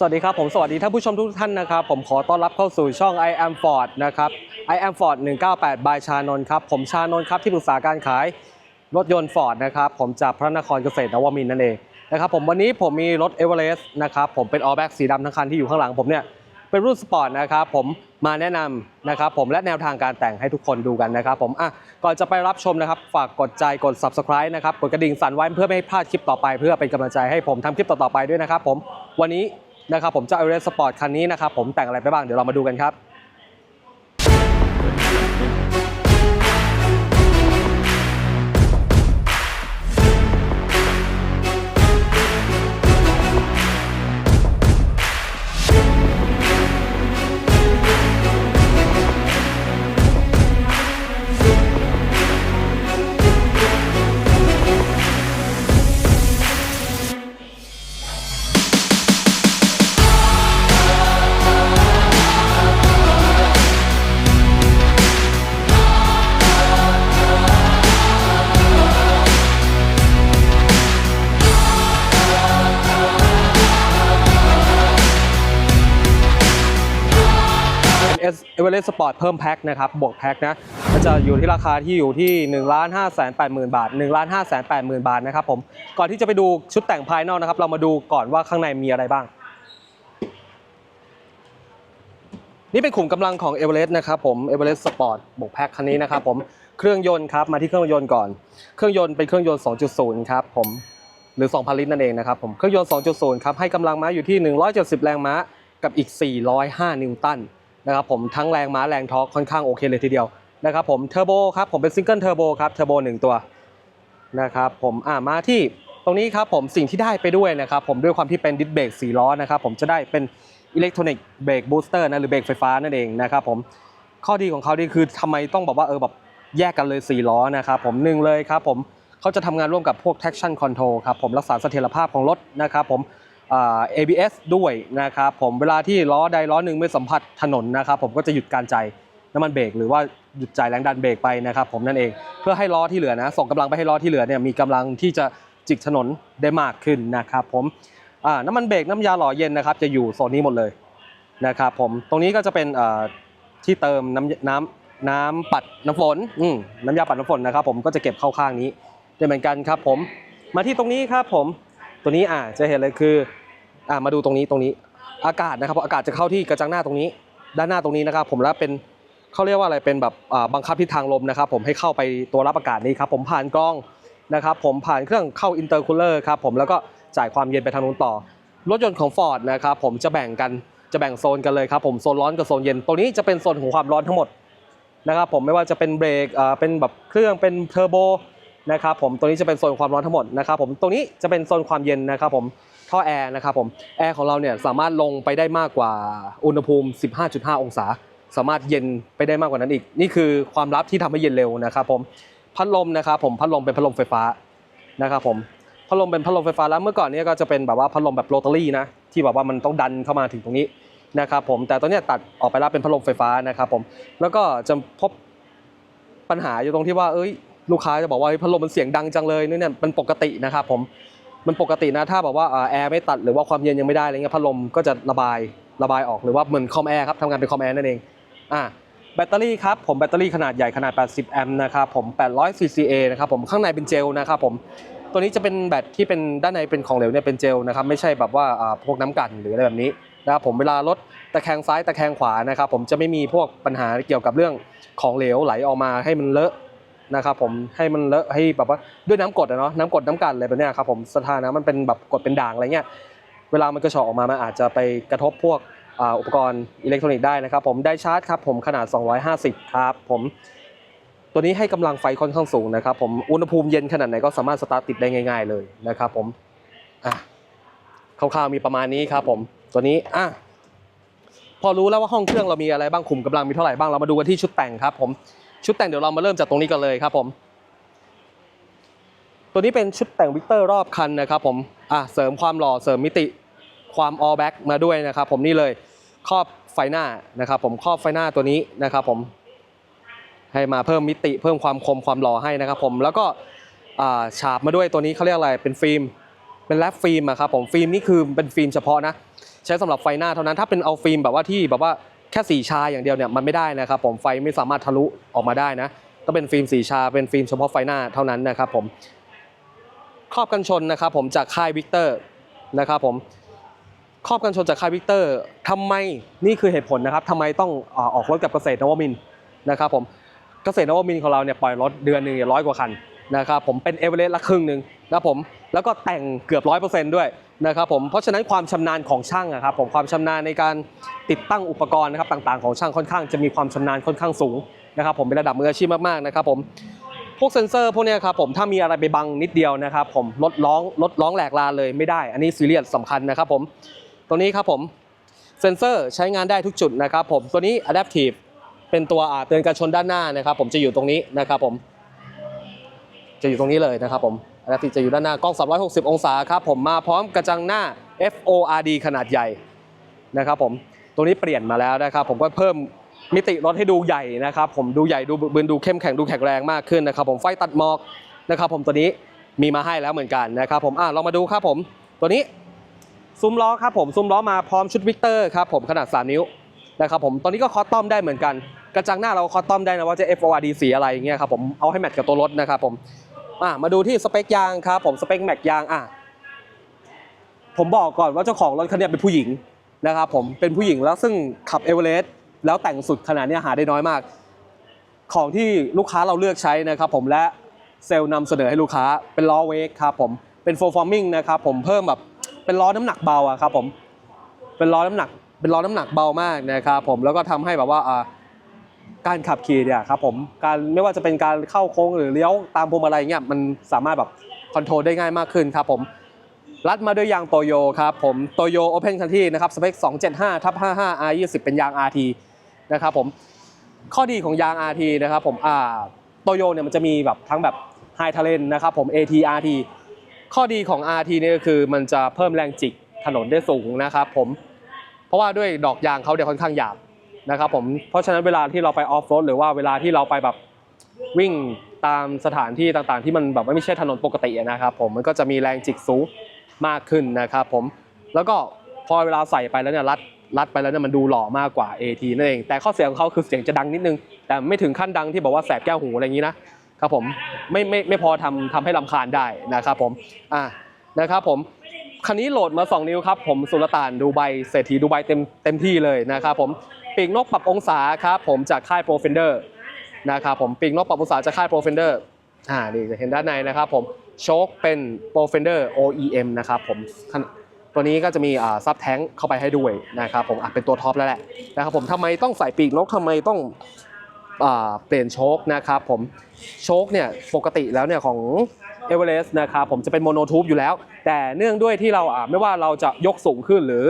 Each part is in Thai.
สวัสดีครับ ผมสวัสดีท่านผู้ชมทุกท่านนะครับ ผมขอต้อนรับเข้าสู่ช่อง I am Ford นะครับ I am Ford 198 by ชานนท์ครับ ผมชานนท์ครับ ที่ปรึกษาการขายรถยนต์ Ford นะครับ ผมจากพระนครเกษตรนวมินทร์นั่นเองนะครับผมวันนี้ผมมีรถ e v e r e s t นะครับผมเป็น All Black สีดำทั้งคันที่อยู่ข้างหลังผมเนี่ยเป็นรุ่นสปอร์ตนะครับผมมาแนะนำนะครับผมและแนวทางการแต่งให้ทุกคนดูกันนะครับผมอะก่อนจะไปรับชมนะครับฝากกดใจกด subscribe นะครับกดกระดิ่งสั่นไว้เพื่อไม่ให้พลาดคลิปต่อไป เพื่อเป็นกำลังใจให้ผมทำคลิปต่อๆไปด้วยนะครับผมวันนี้ นะครับผมเจ้าเอเรสสปอร์ตคันนี้นะครับผมแต่งอะไรไปบ้างเดี๋ยวเรามาดูกันครับ เป็น S e v e r e s t Sport เพิ่มแพ็คนะครับบวกแพ็คนะก็จะอยู่ที่ราคาที่อยู่ที่1 5 8 0 0 0 0บาท1 5 8 0 0 0 0บาทนะครับผมก่อนที่จะไปดูชุดแต่งภายนอกนะครับ เรามาดูก่อนว่าข้างในมีอะไรบ้าง นี่เป็นขุมกำลังของ e v e r e s t นะครับผม e v e r e s t Sport บวกแพ็คคันนี้นะครับผมเครื่องยนต์ครับมาที่เครื่องยนต์ก่อน เครื่องยนต์เป็นเครื่องยนต์ 2.0 ครับผมหรือ 2,000 ลิตรนั่นเองนะครับผมเครื่องยนต์ 2.0 ครับให้กำลังม้าอยู่ที่ 170 แรงม้ากับอีก 405 นิวตัน นะครับผมทั้งแรงม้าแรงท็อร์กค่อนข้างโอเคเลยทีเดียวนะครับผมเทอร์โบครับผมเป็นซิงเกิลเทอร์โบครับเทอร์โบหนึ่งตัวนะครับผมอ่ามาที่ตรงนี้ครับผมสิ่งที่ได้ไปด้วยนะครับผมด้วยความที่เป็นดิสเบรก4ล้อนะครับผมจะได้เป็นอิเล็กทรอนิกส์เบรกบูสเตอร์นะหรือเบรกไฟฟ้านั่นเองนะครับผมข้อดีของเขาดีคือทำไมต้องบอกว่าเออแบบแยกกันเลย 4 ล้อนะครับผมหนึ่งเลยครับผมเขาจะทำงานร่วมกับพวก traction control ครับผมรักษาเสถียรภาพของรถนะครับผม ABS ด้วยนะครับผมเวลาที่ล้อใดล้อหนึ่งไม่สัมผัสถนนนะครับผมก็จะหยุดการจ่ายน้ำมันเบรกหรือว่าหยุดจ่ายแรงดันเบรกไปนะครับผมนั่นเองเพื่อให้ล้อที่เหลือนะส่งกำลังไปให้ล้อที่เหลือเนี่ยมีกำลังที่จะจิกถนนได้มากขึ้นนะครับผมน้ำมันเบรกน้ำยาหล่อเย็นนะครับจะอยู่โซนนี้หมดเลยนะครับผมตรงนี้ก็จะเป็นที่เติมน้ำน้ำน้ำปัดน้ำฝนน้ำยาปัดน้ำฝนนะครับผมก็จะเก็บเข้าข้างนี้ได้เหมือนกันครับผมมาที่ตรงนี้ครับผมตัวนี้อ่าจะเห็นเลยคือ อ่ามาดูตรงนี้ตรงนี้ อากาศนะครับอากาศจะเข้าที่กระจังหน้าตรงนี้ ด้านหน้าตรงนี้นะครับ ผมแล้วเป็นเขาเรียกว่าอะไรเป็นแบบบังคับทิศทางลมนะครับ ผมให้เข้าไปตัวรับอากาศนี้ครับผมผ่านกล้องนะครับผมผ่านเครื่องเข้าอินเตอร์คูลเลอร์ครับผมแล้วก็จ่ายความเย็นไปทางนู้นต่อ รถยนต์ของ Ford นะครับผมจะแบ่งกันจะแบ่งโซนกันเลยครับผมโซนร้อนกับโซนเย็นตรงนี้จะเป็นโซนของความร้อนทั้งหมดนะครับผมไม่ว่าจะเป็นเบรกอ่าเป็นแบบเครื่องเป็นเทอร์โบนะครับผมตัวนี้จะเป็นโซนความร้อนทั้งหมดนะครับผมตรงนี้จะเป็นโซนความเย็นนะครับผม ท่อแอร์นะครับผมแอร์ของเราเนี่ยสามารถลงไปได้มากกว่าอุณหภูมิ 15.5 องศา สามารถเย็นไปได้มากกว่านั้นอีก นี่คือความลับที่ทำให้เย็นเร็วนะครับผมพัดลมนะครับผมพัดลมเป็นพัดลมไฟฟ้านะครับผมพัดลมเป็นพัดลมไฟฟ้าแล้วเมื่อก่อนนี้ก็จะเป็นแบบว่าพัดลมแบบโรตารี่นะที่แบบว่ามันต้องดันเข้ามาถึงตรงนี้นะครับผมแต่ตอนนี้ตัดออกไปแล้วเป็นพัดลมไฟฟ้านะครับผมแล้วก็จะพบปัญหาอยู่ตรงที่ว่าเอ้ยลูกค้าจะบอกว่าพัดลมมันเสียงดังจังเลยนี่เนี่ยมันปกตินะครับผม มันปกตินะถ้าแบบว่าแอร์ไม่ตัดหรือว่าความเย็นยังไม่ได้อะไรเงี้ยพัดลมก็จะระบายระบายออกหรือว่าเหมือนคอมแอร์ครับทำงานเป็นคอมแอร์นั่นเองอ่าแบตเตอรี่ครับผมแบตเตอรี่ขนาดใหญ่ขนาด 80 แอมป์นะครับผม800 CCA นะครับผมข้างในเป็นเจลนะครับผมตัวนี้จะเป็นแบตที่เป็นด้านในเป็นของเหลวเนี่ยเป็นเจลนะครับไม่ใช่แบบว่าพวกน้ำกันหรืออะไรแบบนี้นะครับผมเวลารถตะแคงซ้ายตะแคงขวานะครับผมจะไม่มีพวกปัญหาเกี่ยวกับเรื่องของเหลวไหลออกมาให้มันเลอะ นะครับผมให้มันเลอะให้แบบว่าด้วยน้ำกดอะเนาะน้ำกดน้ำกันอะไรแบบเนี้ยครับผมสถานะมันเป็นแบบกดเป็นด่างอะไรเงี้ยเวลามันกระเฉาะออกมามันอาจจะไปกระทบพวกอุปกรณ์อิเล็กทรอนิกส์ได้นะครับผมได้ชาร์จครับผมขนาด 250 ครับผมตัวนี้ให้กำลังไฟค่อนข้างสูงนะครับผมอุณหภูมิเย็นขนาดไหนก็สามารถสตาร์ทติดได้ง่าย ๆเลยนะครับผมอะคร่าวๆมีประมาณนี้ครับผมตัวนี้อะพอรู้แล้วว่าห้องเครื่องเรามีอะไรบ้างขุมกำลังมีเท่าไหร่บ้างเรามาดูกันที่ชุดแต่งครับผม ชุดแต่งเดี๋ยวเรามาเริ่มจากตรงนี้กันเลยครับผม ตัวนี้เป็นชุดแต่งวิกเตอร์รอบคันนะครับผมอะเสริมความหล่อเสริมมิติความ all back มาด้วยนะครับผมนี่เลยครอบไฟหน้านะครับผมครอบไฟหน้าตัวนี้นะครับผมให้มาเพิ่มมิติเพิ่มความคมความหล่อให้นะครับผมแล้วก็ฉาบมาด้วยตัวนี้เขาเรียกอะไรเป็นฟิล์มเป็นแรปฟิล์มอะครับผมฟิล์มนี่คือเป็นฟิล์มเฉพาะนะ ใช้สำหรับไฟหน้าเท่านั้นถ้าเป็นเอาฟิล์มแบบว่าที่แบบว่า แค่สีชาอย่างเดียวเนี่ยมันไม่ได้นะครับผมไฟไม่สามารถทะลุออกมาได้นะต้องเป็นฟิล์มสีชาเป็นฟิล์มเฉพาะไฟหน้าเท่านั้นนะครับผมครอบกันชนนะครับผมจากค่ายวิกเตอร์นะครับผมครอบกันชนจากค่ายวิกเตอร์ทำไมนี่คือเหตุผลนะครับทำไมต้องออกรถกับเกษตรนวมินนะครับผมเกษตรนวมินของเราเนี่ยปล่อยรถเดือนหนึ่งร้อยกว่าคัน นะครับผมเป็นเอเวอเรสต์ละครึ่งหนึ่งนะผมแล้วก็แต่งเกือบร้อยเปอร์เซ็นต์ด้วยนะครับผมเพราะฉะนั้นความชำนาญของช่างอะครับผมความชำนาญในการติดตั้งอุปกรณ์นะครับต่างๆของช่างค่อนข้างจะมีความชำนาญค่อนข้างสูงนะครับผมเป็นระดับมืออาชีพมากๆนะครับผมพวกเซ็นเซอร์พวกนี้ครับผมถ้ามีอะไรไปบังนิดเดียวนะครับผมลดร้องลดร้องแหลกลาเลยไม่ได้ อันนี้ซีเรียสสำคัญนะครับผมตัวนี้ครับผมเซ็นเซอร์ใช้งานได้ทุกจุดนะครับผมตัวนี้ Adaptive เป็นตัวเตือนการชนด้านหน้านะครับผมจะอยู่ตรงนี้นะครับผม จะอยู่ตรงนี้เลยนะครับผม Adaptive จะอยู่ด้านหน้ากล้อง 360 องศาครับผมมาพร้อมกระจังหน้า FORD ขนาดใหญ่นะครับผมตัวนี้เปลี่ยนมาแล้วนะครับผมก็เพิ่มมิติรถให้ดูใหญ่นะครับผมดูใหญ่ดูบึกบึนดูเข้มแข็งดูแข็งแรงมากขึ้นนะครับผมไฟตัดหมอกนะครับผมตัวนี้มีมาให้แล้วเหมือนกันนะครับผมอะลองมาดูครับผมตัวนี้ซุ้มล้อครับผมซุ้มล้อมาพร้อมชุดวิกเตอร์ครับผมขนาด 3 นิ้วนะครับผมตอนนี้ก็คอสตอมได้เหมือนกัน กระจังหน้าเราคอสตอมได้นะว่าจะ FORD สีอะไรอย่างเงี้ยครับผมเอาให้แมทกับตัวรถนะครับผม อะมาดูที่สเปคยางครับผมสเปคแม็กยางอะผมบอกก่อนว่าเจ้าของรถคันนี้เป็นผู้หญิงนะครับผมเป็นผู้หญิงแล้วซึ่งขับเอเวอเรสต์แล้วแต่งสุดขนาดนี้หาได้น้อยมาก ของที่ลูกค้าเราเลือกใช้นะครับผมและเซลล์นำเสนอให้ลูกค้าเป็นล้อเวกครับผมเป็นโฟร์ฟอร์มิงนะครับผมเพิ่มแบบเป็นล้อน้ำหนักเบาอะครับผมเป็นล้อน้ำหนักเป็นล้อน้ำหนักเบามากนะครับผมแล้วก็ทำให้แบบว่าอ่า การขับขี่เนี่ยครับผมการไม่ว่าจะเป็นการเข้าโค้งหรือเลี้ยวตามพวงมาลัยเนี่ยมันสามารถแบบคอนโทรลได้ง่ายมากขึ้นครับผมรัดมาด้วยยางโตโยครับผมโตโยโอเพนคันที่นะครับสเปค 275ทับ55 R20 เป็นยาง RT นะครับผมข้อดีของยาง RT นะครับผมอ่าโตโยเนี่ยมันจะมีแบบทั้งแบบ High Talent นะครับผม AT RT ข้อดีของ RT เนี่ยก็คือมันจะเพิ่มแรงจิกถนนได้สูงนะครับผมเพราะว่าด้วยดอกยางเขาเดี๋ยวค่อนข้างหยาบ นะครับผมเพราะฉะนั้นเวลาที่เราไปออฟโรดหรือว่าเวลาที่เราไปแบบวิ่งตามสถานที่ต่างๆ ที่มันแบบไม่ใช่ถนนปกตินะครับผมมันก็จะมีแรงจิกสูงมากขึ้นนะครับผมแล้วก็พอเวลาใส่ไปแล้วเนี่ยรัดรัดไปแล้วเนี่ยมันดูหล่อมากกว่า AT นั่นเอง แต่ข้อเสียของเขาคือเสียงจะดังนิดนึง แต่ไม่ถึงขั้นดังที่บอกว่าแสบแก้วหูอะไรอย่างนี้นะครับผมไม่ไม่ไม่พอทำทำให้ลำคาญได้นะครับผมอะนะครับผมคันนี้โหลดมา 2 นิ้วครับผมสุลต่านดูไบเศรษฐีดูไบเต็มเต็มที่เลยนะครับผม ปีกนกปรับองศาครับผมจากค่ายโปรเฟนเดอร์นะครับผมปีกนกปรับองศาจากค่ายโปรเฟนเดอร์อ่านี่จะเห็นด้านในนะครับผมโชคเป็นโปรเฟนเดอร์ OEM นะครับผมตัวนี้ก็จะมีอ่าซับแท้งเข้าไปให้ด้วยนะครับผมอะเป็นตัวท็อปแล้วแหละนะครับผมทำไมต้องใส่ปีกนกทำไมต้องอ่าเปลี่ยนโชคนะครับผมโชคเนี่ยปกติแล้วเนี่ยของเอเวอเรสต์นะครับผมจะเป็นโมโนทูบอยู่แล้ว แต่เนื่องด้วยที่เราอ่าไม่ว่าเราจะยกสูงขึ้นหรือ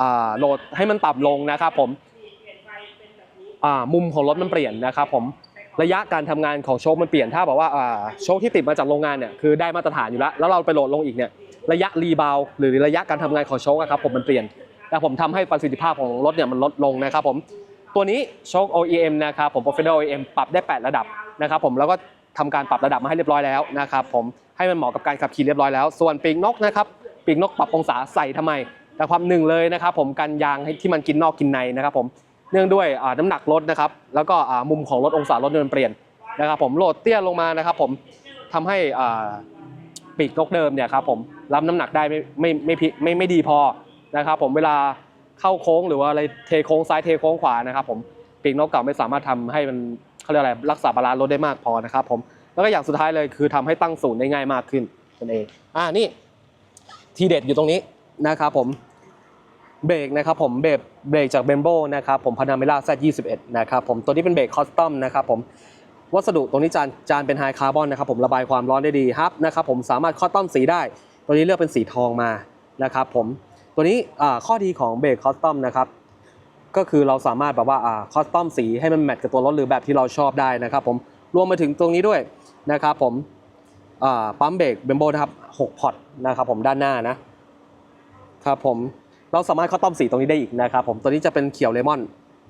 อ่าโหลดให้มันต่ำลงนะครับผม มุมของรถมันเปลี่ยนนะครับผมระยะการทำงานของโชคมันเปลี่ยนถ้าบอกว่าโชคที่ติดมาจากโรงงานเนี่ยคือได้มาตรฐานอยู่แล้วแล้วเราไปโหลดลงอีกเนี่ยระยะรีบาวหรือระยะการทำงานของโชคครับผมมันเปลี่ยนแต่ผมทำให้ประสิทธิภาพของรถเนี่ยมันลดลงนะครับผมตัวนี้โชค OEM นะครับผม Professional OEM ปรับได้ 8 ระดับนะครับผมแล้วก็ทำการปรับระดับมาให้เรียบร้อยแล้วนะครับผมให้มันเหมาะกับการขับขี่เรียบร้อยแล้ว ส่วนปีกนกนะครับปีกนกปรับองศาใส่ทำไม แต่ความหนึ่งเลยนะครับผมกันยางให้ที่มันกินนอกกินในนะครับผม เนื่องด้วยน้ำหนักรถนะครับแล้วก็มุมของรถองศารถเนี่ยมันเปลี่ยนนะครับผมโหลดเตี้ยลงมานะครับผมทำให้ปีกนกเดิมเนี่ยครับผมรับน้ำหนักได้ไม่ไม่ไม่พิไม่ไม่ดีพอนะครับผมเวลาเข้าโค้งหรือว่าอะไรเทโค้งซ้ายเทโค้งขวานะครับผมปีกนกเก่าไม่สามารถทำให้มันเขาเรียกอะไรรักษาบาลานซ์รถได้มากพอนะครับผมแล้วก็อย่างสุดท้ายเลยคือทำให้ตั้งศูนย์ได้ง่ายมากขึ้นนั่นเองอ่านี่ทีเด็ดอยู่ตรงนี้นะครับผม เบรกนะครับผมเบรกเบรกจากเบมโบนะครับผมพานาเมล่า Z21 นะครับผมตัวนี้เป็นเบรกคอสตอมนะครับผมวัสดุตรงนี้จานจานเป็นไฮคาร์บอนนะครับผมระบายความร้อนได้ดีครับนะครับผมสามารถคอสตอมสีได้ ตัวนี้เลือกเป็นสีทองมานะครับผมตัวนี้ข้อดีของเบรกคอสตอมนะครับก็คือเราสามารถแบบว่าคอสตอมสีให้มันแมทกับตัวรถหรือแบบที่เราชอบได้นะครับผมรวมไปถึงตรงนี้ด้วยนะครับผมปั๊มเบรกเบมโบนะครับ6พอตนะครับผมด้านหน้านะครับผม เราสามารถคอสตอมสีตรงนี้ได้อีกนะครับผมตัวนี้จะเป็นเขียวเลมอน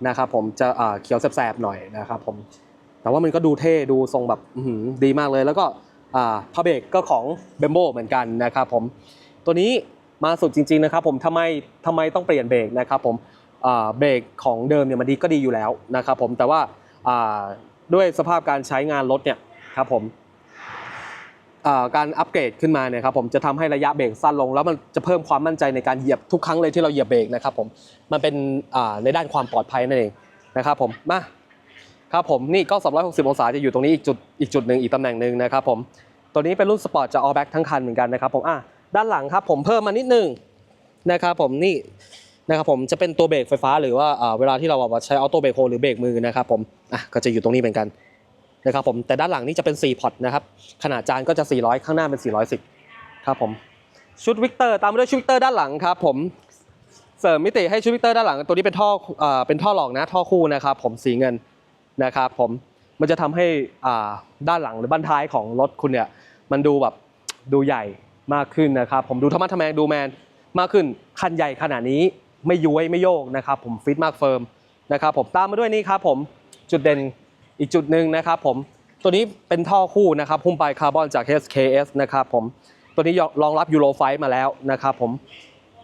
นะครับผมจะเขียวแสบๆหน่อยนะครับผมแต่ว่ามันก็ดูเท่ดูทรงแบบดีมากเลย แล้วก็พาเบรกก็ของเบมโบเหมือนกันนะครับผมตัวนี้มาสุดจริงๆนะครับผมทำไมทำไมต้องเปลี่ยนเบรกนะครับผมเบรกของเดิมเนี่ยมันดีก็ดีอยู่แล้วนะครับผมแต่ว่าด้วยสภาพการใช้งานรถเนี่ยครับผม การอัปเกรดขึ้นมาเนี่ยครับผมจะทำให้ระยะเบรกสั้นลง แล้วมันจะเพิ่มความมั่นใจในการเหยียบทุกครั้งเลยที่เราเหยียบเบรกนะครับผมมันเป็นในด้านความปลอดภัยนั่นเองนะครับผมมาครับผมนี่ก็ 360 องศาจะอยู่ตรงนี้อีกจุดอีกจุดหนึ่งอีกตำแหน่งหนึ่งนะครับผมตัวนี้เป็นรุ่นสปอร์ตจะ all back ทั้งคันเหมือนกันนะครับผมอะด้านหลังครับผมเพิ่มมานิดนึงนะครับผมนี่นะครับผมจะเป็นตัวเบรกไฟฟ้าหรือว่าเวลาที่เราแบบว่าใช้ออโต้เบรกโฮหรือเบรกมือนะครับผมอะก็จะอยู่ตรงนี้เหมือนกัน นะครับผมแต่ด้านหลังนี่จะเป็น 4 พอร์ตนะครับ ขนาดจานก็จะ 400 ข้างหน้าเป็น 410 ครับผมชุดวิกเตอร์ตามมาด้วยชุดวิกเตอร์ด้านหลังครับผมเสริมมิติให้ชุดวิกเตอร์ด้านหลัง ตัวนี้เป็นท่ออ่าเป็นท่อหลอกนะท่อคู่นะครับผมสีเงินนะครับผมมันจะทำให้อ่าด้านหลังหรือบั้นท้ายของรถคุณเนี่ยมันดูแบบดูใหญ่มากขึ้นนะครับผมดูธรรมะทะแมงดูแมนมากขึ้นคันใหญ่ขนาดนี้ไม่ย้วยไม่โยกนะครับผมฟิตมากเฟิร์มนะครับผมตามมาด้วยนี่ครับผมจุดเด่น อีกจุดหนึ่งนะครับผมตัวนี้เป็นท่อคู่นะครับหุ้มปลายคาร์บอนจาก HKS นะครับผมตัวนี้รองรับยูโรไฟมาแล้วนะครับผม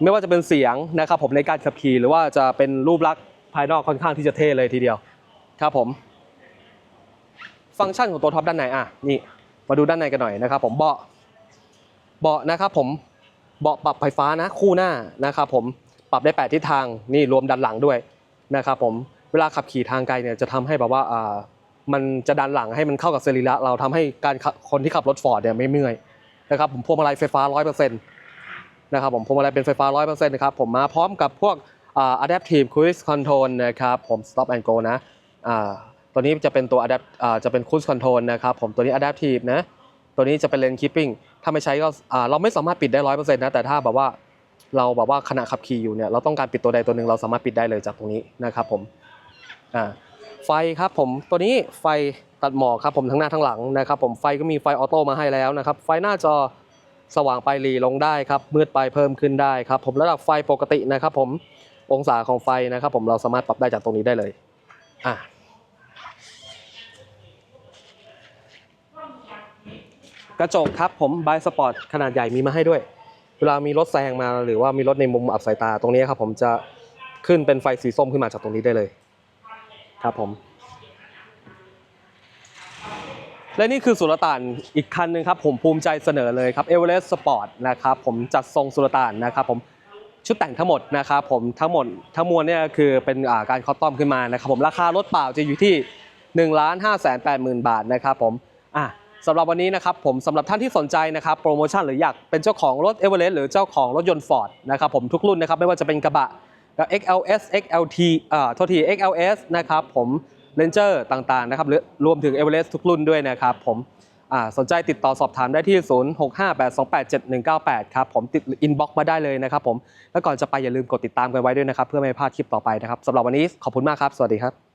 ไม่ว่าจะเป็นเสียงนะครับผมในการขับขี่หรือว่าจะเป็นรูปลักษณ์ภายนอกค่อนข้างที่จะเท่เลยทีเดียวครับผม ฟังก์ชันของตัวท็อปด้านในอะนี่มาดูด้านในกันหน่อยนะครับ ผมเบาะเบาะนะครับผมเบาะปรับไฟฟ้านะคู่หน้านะครับผมปรับได้แปดทิศทางนี่รวมดันหลังด้วยนะครับผมเวลาขับขี่ทางไกลเนี่ยจะทำให้แบบว่าอ่า มันจะดันหลังให้มันเข้ากับสรีระเราทำให้การคนที่ขับรถฟอร์ดเนี่ยไม่เมื่อยนะครับผมพวงมาลัยไฟฟ้า 100%นะครับผมพวงมาลัยเป็นไฟฟ้า 100%นะครับผมมาพร้อมกับพวกอ่า adaptive cruise control นะครับผม stop and go นะอ่าตัวนี้จะเป็นตัว adapt อ่าจะเป็น cruise control นะครับผมตัวนี้ adaptive นะตัวนี้จะเป็น lane keeping ถ้าไม่ใช้ก็อ่าเราไม่สามารถปิดได้ร้อยเปอร์เซ็นต์นะแต่ถ้าแบบว่าเราแบบว่าขณะขับขี่อยู่เนี่ยเราต้องการปิดตัวใดตัวหนึ่งเราสามารถปิดได้เลยจากตรงนี้นะครับผมอ่า ไฟครับผมตัวนี้ไฟตัดหมอกครับผมทั้งหน้าทั้งหลังนะครับผมไฟก็มีไฟออโต้มาให้แล้วนะครับไฟหน้าจอสว่างไปรีลงได้ครับมืดไปเพิ่มขึ้นได้ครับผมระดับไฟปกตินะครับผมองศาของไฟนะครับผมเราสามารถปรับได้จากตรงนี้ได้เลยอะกระจกครับผมบายสปอร์ตขนาดใหญ่มีมาให้ด้วย เวลามีรถแซงมาหรือว่ามีรถในมุมอับสายตาตรงนี้ครับผมจะขึ้นเป็นไฟสีส้มขึ้นมาจากตรงนี้ได้เลย ครับผม และนี่คือสุลต่านอีกคันหนึ่งครับ ผมภูมิใจเสนอเลยครับเอเวอเรสต์สปอร์ตนะครับผมจัดทรงสุลต่านนะครับผมชุดแต่งทั้งหมดนะครับผมทั้งหมดทั้งมวลเนี่ยคือเป็นาการคอสตอมขึ้นมานะครับผมราคารถเปล่าจะอยู่ที่1นึ่งล้านห้าแสนแปดหมื่นบาทนะครับผมอะสำหรับวันนี้นะครับผมสำหรับท่านที่สนใจนะครับโปรโมชั่นหรืออยากเป็นเจ้าของรถเอเวอเรสต์หรือเจ้าของรถยนต์ฟอร์ดนะครับผมทุกรุ่นนะครับไม่ว่าจะเป็นกระบะ แล้ว XLS XLT อ่าโทษที XLS นะครับผมเ a นเจอร์ต่างๆนะครับหรือรวมถึง e v e r e s t ทุกรุ่นด้วยนะครับผมอ่าสนใจติดต่อสอบถามได้ที่ 0658287198 ครับผมติดอินบ็อกมาได้เลยนะครับผม แล้วก่อนจะไปอย่าลืมกดติดตามกันไว้ด้วยนะครับ เพื่อไม่พลาดคลิปต่อไปนะครับสำหรับวันนี้ขอบคุณมากครับ สวัสดีครับ